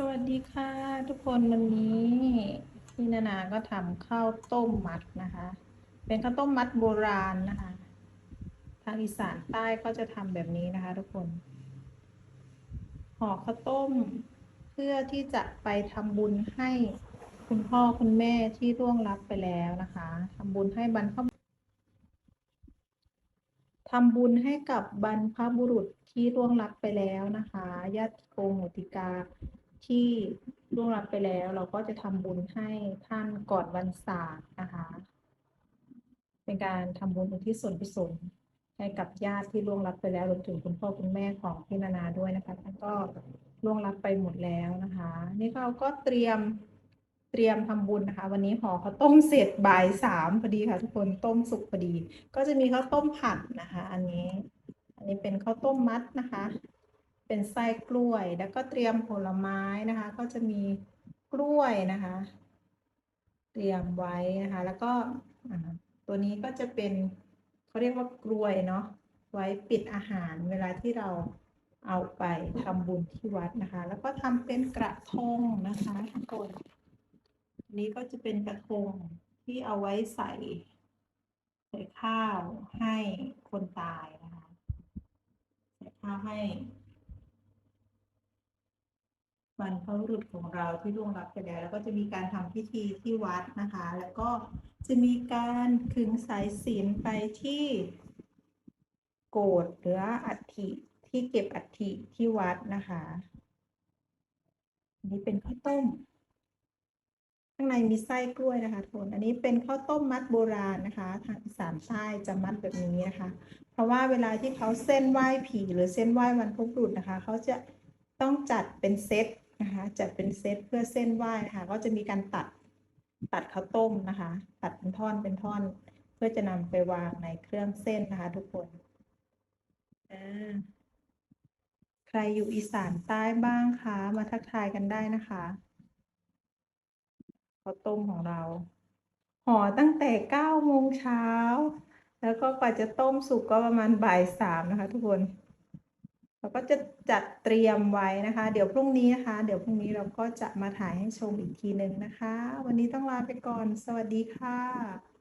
สวัสดีค่ะทุกคนวันนี้พี่นานาก็ทำข้าวต้มมัดนะคะ เป็นข้าวต้มมัดโบราณนะคะ ทางอีสานใต้ก็จะทำแบบนี้นะคะ ทุกคนห่อข้าวต้มเพื่อที่จะไปทำบุญให้คุณพ่อคุณแม่ที่ร่วงลับไปแล้วนะคะทำบุญให้บรรพบุทำบุญให้กับบรรพบุรุษที่ร่วงลับไปแล้วนะคะญาติโกโหติกา ที่ล่วงลับไปแล้ว เราก็จะทำบุญให้ท่านก่อนวันศาสตร์นะคะ เป็นการทำบุญอุทิศส่วนกุศลให้กับญาติที่ล่วงลับไปแล้วรวมถึงคุณพ่อคุณแม่ของพี่นานาด้วยนะคะท่านก็ล่วงลับไปหมดแล้วนะคะ นี่เราก็เตรียมเตรียมทำบุญนะคะ วันนี้ห่อข้าวต้มเสร็จบ่ายสามพอดีค่ะ ทุกคนต้มสุกพอดี ก็จะมีข้าวต้มผัดนะคะ อันนี้ อันนี้เป็นข้าวต้มมัดนะคะ เป็นไส้กล้วย แล้วก็เตรียมผลไม้นะคะ ก็จะมีกล้วยนะคะ เตรียมไว้นะคะ แล้วก็ตัวนี้ก็จะเป็นเขาเรียกว่ากล้วยเนาะไว้ปิดอาหารเวลาที่เราเอาไปทำบุญที่วัดนะคะ แล้วก็ทำเป็นกระทงนะคะทุกคนนนี้ก็จะเป็นกระทงที่เอาไว้ใส่ใส่ข้าวให้คนตายนะคะ ใส่ข้าวให้ บรรพบุรุษของเราที่ล่วงลับไปแล้ว แล้วก็จะมีการทำพิธีที่วัดนะคะ แล้วก็จะมีการขึงสายสิญจนไปที่โกดหรืออัฐิที่เก็บอัฐิที่วัดนะคะอันนี้เป็นข้าวต้ม ข้างในมีไส้กล้วยนะคะทุกคนอันนี้เป็นข้าวต้มมัดโบราณนะคะ ทางอีสานใต้จะมัดแบบนี้นะคะ เพราะว่าเวลาที่เขาเส้นไหว้ผีหรือเส้นไหว้วันพบุรุษนะคะ เขาจะต้องจัดเป็นเซต นะคะจัดเป็นเซตเพื่อเส้นไหว้นะคะก็จะมีการตัดตัดข้าวต้มนะคะ ตัดเป็นท่อนเป็นท่อน เพื่อจะนำไปวางในเครื่องเส้นนะคะ ทุกคนอใครอยู่อีสานใต้บ้างคะมาทักทายกันได้นะคะข้าวต้มของเราห่อตั้งแต่เก้าโมงเช้า แล้วก็กว่าจะต้มสุกก็ประมาณบ่ายสามนะคะ ทุกคน เราก็จะจัดเตรียมไว้นะคะ เดี๋ยวพรุ่งนี้นะคะ เดี๋ยวพรุ่งนี้เราก็จะมาถ่ายให้ชมอีกทีหนึ่งนะคะ วันนี้ต้องลาไปก่อน สวัสดีค่ะ